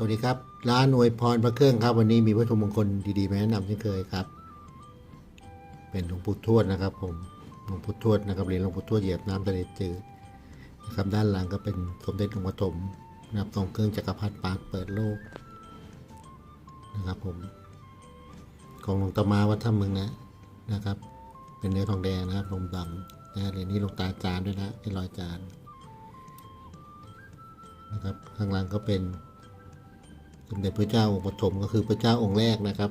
สวัสดีครับ ร้านอวยพรพระเครื่องครับ วันนี้มีวัตถุมงคลดีๆมาแนะนำเช่นเคยครับ เป็นหลวงปู่ทวดนะครับ ผมหลวงปู่ทวดนะครับเหรียญหลวงปู่ทวดเหยียบน้ำทะเลจืดนะครับด้านหลังก็เป็นสมเด็จองค์ปฐมนะครับทรงเครื่องจักรพรรดิปากเปิดโลกนะครับผมของหลวงตามาวัดถ้ำเมืองนะนะครับ เป็นเนื้อทองแดงนะครับลมดำนะเหรียญนี้หลวงตาจานด้วยนะเป็นรอยจานนะครับข้างหล่างก็เป็น สมเด็จพระเจ้าองค์ปฐมก็คือพระเจ้าองค์แรกนะครับ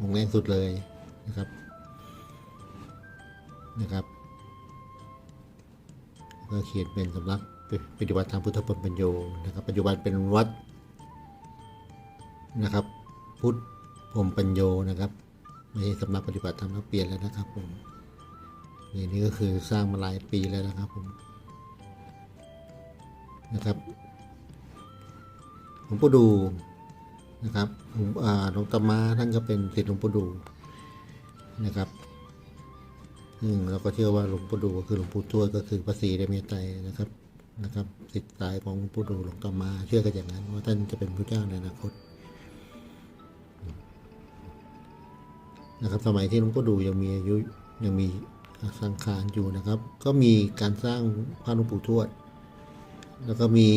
องค์แรกสุดเลยนะครับนะครับก็เขียนเป็นสำนักปฏิบัติธรรมพุทธปปัญโยนะครับ ปัจจุบันเป็นวัดนะครับ พุทธพรมปัญโยนะครับไม่ใช่สำนักปฏิบัติธรรมแล้วเปลี่ยนแล้วนะครับผมนี่นี่ก็คือสร้างมาหลายปีแล้วนะครับผมนะครับ หลวงปู่ดูนะครับหลวงอาหลวงตามาท่านก็เป็นศิษย์หลวงปู่ดูนะครับซึ่งเราก็เชื่อว่าหลวงปู่ดูก็คือหลวงปู่ทวดก็คือพระศรีเดเมตไตรนะครับนะครับศิษย์สายของหลวงปู่ดูหลวงตามาเชื่อกันอย่างนั้นว่าท่านจะเป็นพระเจ้าในอนาคตนะครับสมัยที่หลวงปู่ดูยังมีอายุยังมีสังขารอยู่นะครับ ก็มีการสร้างพระหลวงปู่ทวด แล้วก็มี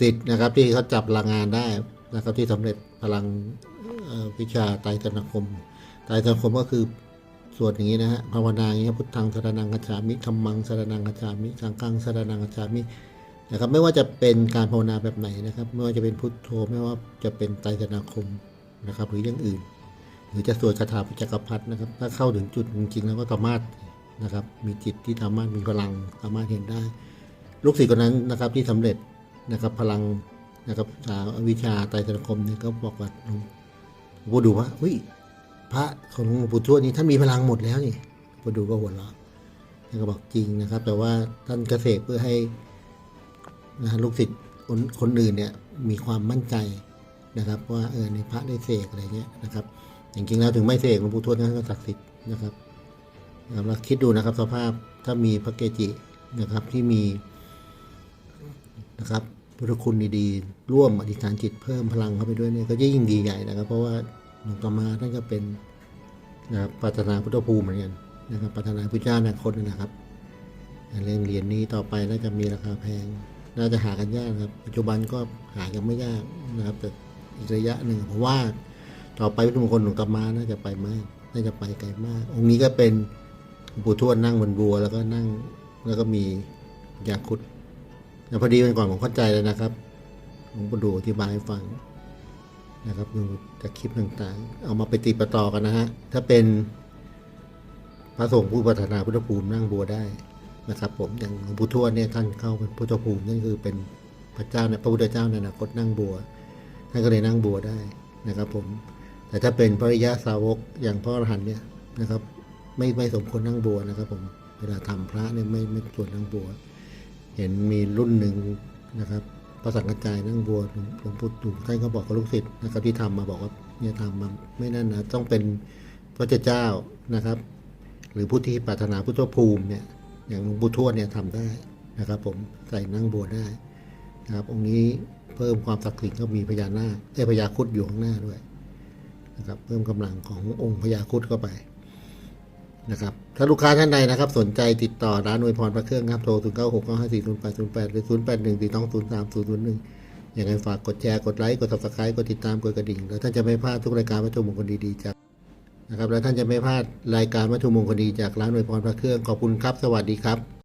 สิทธิ์นะครับที่เขาจับพลังงานได้นะครับที่สำเร็จพลังวิชาไตรตรณคมไตรตรณคมก็คือสวดอย่างนี้นะฮะภาวนาอย่างนี้พุทธังสรนังกัจฉามิธรรมังสรนังกัจฉามิสังฆังสรนังกัจฉามินะครับไม่ว่าจะเป็นการภาวนาแบบไหนนะครับ ไม่ว่าจะเป็นพุทโธไม่ว่าจะเป็นไตรตรณคมนะครับ หรืออย่างอื่น หรือจะสวดคาถาพิจักรพรรดินะครับ ถ้าเข้าถึงจุดจริงๆแล้วก็สามารถนะครับ มีจิตที่สามารถมีพลังสามารถเห็นได้ ลูกศิษย์คนนั้นนะครับที่สำเร็จ นะครับพลังนะครับสาวิชาไตรตรณคมเนี่ยก็บอกว่าหลวงปู่ดูว่าอุ้ยพระของหลวงปู่ทวดนี่ท่านมีพลังหมดแล้วนี่วงปู่ดูก็หัวเราะท่านก็บอกจริงนะครับ แต่ว่าท่านเกษตรเพื่อให้นะลูกศิษย์คนอื่นเนี่ยมีความมั่นใจนะครับว่าเออในพระได้เสกอะไรเงี้ยนะครับจริงๆแล้วถึงไม่เสกหลวงปู่ทวดท่านก็ศักดิ์สิทธิ์นะครับนะครับเราคิดดูนะครับสภาพถ้ามีพระเกจินะครับที่มีนะครับ พุทธคุณดีๆ ร่วมอธิษฐานจิตเพิ่มพลังเข้าไปด้วยเนี่ยก็จะยิ่งดีใหญ่นะครับ เพราะว่าหลวงตามาท่านก็เป็นนะครับปรารถนาพุทธภูมิเหมือนกันนะครับปรารถนาพุทธเจ้าอนาคตนะครับเรื่องเหรียญนี้ต่อไปน่าจะมีราคาแพง น่าจะหากันยากครับ ปัจจุบันก็หากันไม่ยากนะครับ แต่อีกระยะหนึ่งเพราะว่าต่อไปพุทธมงคลหลวงตามาน่าจะไปมาก น่าจะไปไกลมาก องค์นี้ก็เป็นปู่ทวดนั่งบนบัว แล้วก็นั่งแล้วก็มียาคุด แล้วพอดีวันก่อนผมเข้าใจเลยนะครับผมก็ดูอธิบายให้ฟังนะครับดูจากคลิปต่างๆ เอามาไปติดประต่อกันนะฮะถ้าเป็นพระสงฆ์ผู้ปรารถนาพุทธภูมินั่งบัวได้นะครับ ผมอย่างหลวงปู่ทวดเนี่ยท่านเข้าเป็นพุทธภูมินั่นคือเป็นพระเจ้าเนี่ยพระพุทธเจ้าในอนาคตนั่งบัวท่านก็เลยนั่งบัวได้นะครับ ผม แต่ถ้าเป็นพระอริยาสาวกอย่างพระอรหันต์เนี่ยนะครับ ไม่ไม่สมควรนั่งบัวนะครับ ผมเวลาทำพระเนี่ยไม่ไม่ควรนั่งบัว เห็นมีรุ่นหนึ่งนะครับพระสังฆจายนั่งบัวหลวงหลวงปู่ดูท่านก็บอกกับลูกศิษย์นะครับที่ทำมาบอกว่าเนี่ยทำมาไม่นั่นนะต้องเป็นพระเจ้านะครับ หรือผู้ที่ปรารถนาพุทธภูมิเนี่ยอย่างหลวงปู่ทวดเนี่ยทำได้นะครับ ผมใส่นั่งบัวได้นะครับ องค์นี้เพิ่มความศักดิ์สิทธิ์ก็มีพญานาคเอ้พญาคุดอยู่ข้างหน้าด้วยนะครับ เพิ่มกำลังขององค์พญาคุดเข้าไป นะครับถ้าลูกค้าท่านใดนะครับ สนใจติดต่อร้านอวยพรพระเครื่องครับโทร 0 9 6 9 5 4 0 8 0 8 หรือ 0 8 1 4 2 0 3 0 0 1 อย่างไรฝากกดแชร์กดไลค์กด subscribe กดติดตามกดกระดิ่ง แล้วท่านจะไม่พลาดทุกรายการวัตถุมงคลดีๆจากนะครับแล้วท่านจะไม่พลาดรายการวัตถุมงคลดีจากร้านอวยพรพระเครื่องขอบคุณครับ สวัสดีครับ